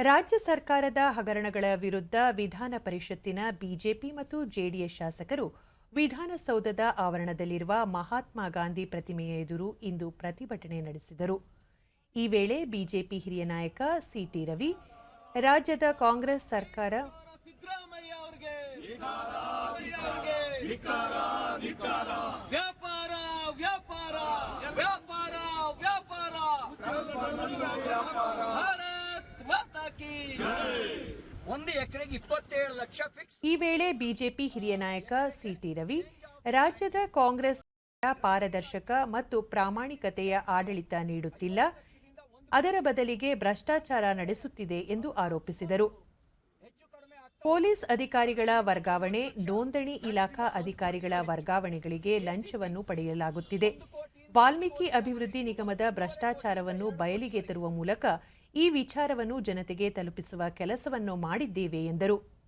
ರಾಜ್ಯ ಸರ್ಕಾರದ ಹಗರಣಗಳ ವಿರುದ್ಧ ವಿಧಾನ ಪರಿಷತ್ತಿನ ಬಿಜೆಪಿ ಮತ್ತು ಜೆಡಿಎಸ್ ಶಾಸಕರು ವಿಧಾನಸೌಧದ ಆವರಣದಲ್ಲಿರುವ ಮಹಾತ್ಮ ಗಾಂಧಿ ಪ್ರತಿಮೆಯ ಎದುರು ಇಂದು ಪ್ರತಿಭಟನೆ ನಡೆಸಿದರು ಈ ವೇಳೆ ಬಿಜೆಪಿ ಹಿರಿಯ ನಾಯಕ ಸಿಟಿ ರವಿ ರಾಜ್ಯದ ಕಾಂಗ್ರೆಸ್ ಸರ್ಕಾರ ಸಿದ್ದರಾಮಯ್ಯ ಒಂದು ಎಕರೆಗೆ ಇಪ್ಪತ್ತೇಳು ಲಕ್ಷ ಫಿಕ್ಸ್ ಈ ವೇಳೆ ಬಿಜೆಪಿ ಹಿರಿಯ ನಾಯಕ ಸಿಟಿ ರವಿ ರಾಜ್ಯದ ಕಾಂಗ್ರೆಸ್ ಪಾರದರ್ಶಕ ಮತ್ತು ಪ್ರಾಮಾಣಿಕತೆಯ ಆಡಳಿತ ನೀಡುತ್ತಿಲ್ಲ. ಅದರ ಬದಲಿಗೆ ಭ್ರಷ್ಟಾಚಾರ ನಡೆಸುತ್ತಿದೆ ಎಂದು ಆರೋಪಿಸಿದರು. ಪೊಲೀಸ್ ಅಧಿಕಾರಿಗಳ ವರ್ಗಾವಣೆ ನೋಂದಣಿ ಇಲಾಖಾ ಅಧಿಕಾರಿಗಳ ವರ್ಗಾವಣೆಗಳಿಗೆ ಲಂಚವನ್ನು ಪಡೆಯಲಾಗುತ್ತಿದೆ. ವಾಲ್ಮೀಕಿ ಅಭಿವೃದ್ಧಿ ನಿಗಮದ ಭ್ರಷ್ಟಾಚಾರವನ್ನು ಬಯಲಿಗೆ ತರುವ ಮೂಲಕ ಈ ವಿಚಾರವನ್ನು ಜನತೆಗೆ ತಲುಪಿಸುವ ಕೆಲಸವನ್ನು ಮಾಡಿದ್ದೇವೆ ಎಂದರು.